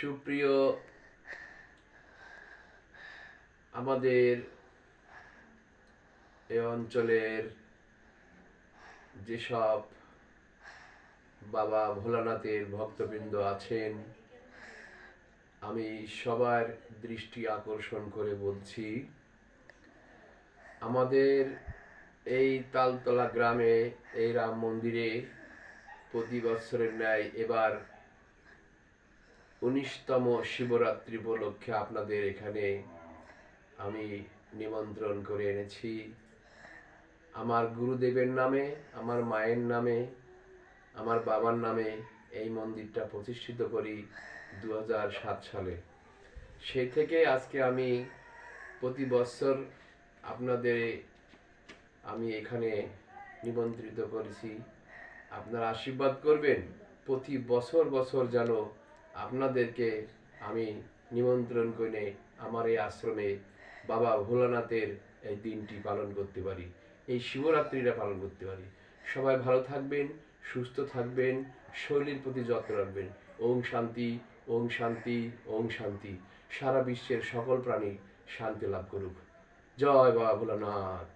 সুপ্রিয় আমাদের এ অঞ্চলের যেসব বাবা ভোলানাথের ভক্তবৃন্দ আছেন, আমি সবার দৃষ্টি আকর্ষণ করে বলছি, আমাদের এই তালতলা গ্রামে, এই রাম মন্দিরে প্রতি বছরের ন্যায় এবার উনিশতম শিবরাত্রি উপলক্ষে আপনাদের এখানে আমি নিমন্ত্রণ করে এনেছি। আমার গুরুদেবের নামে, আমার মায়ের নামে, আমার বাবার নামে এই মন্দিরটা প্রতিষ্ঠিত করি দু সালে। সেই থেকে আজকে আমি প্রতি বছর আপনাদের আমি এখানে নিমন্ত্রিত করেছি। আপনারা আশীর্বাদ করবেন, প্রতি বছর বছর যেন আপনাদেরকে আমি নিমন্ত্রণ করে আমার এই আশ্রমে বাবা ভোলানাথের এই দিনটি পালন করতে পারি, এই শিবরাত্রিটা পালন করতে পারি। সবাই ভালো থাকবেন, সুস্থ থাকবেন, শরীরের প্রতি যত্ন রাখবেন। ওম শান্তি ওম শান্তি ওম শান্তি। সারা বিশ্বের সকল প্রাণী শান্তি লাভ করুক। জয় বাবা ভোলানাথ।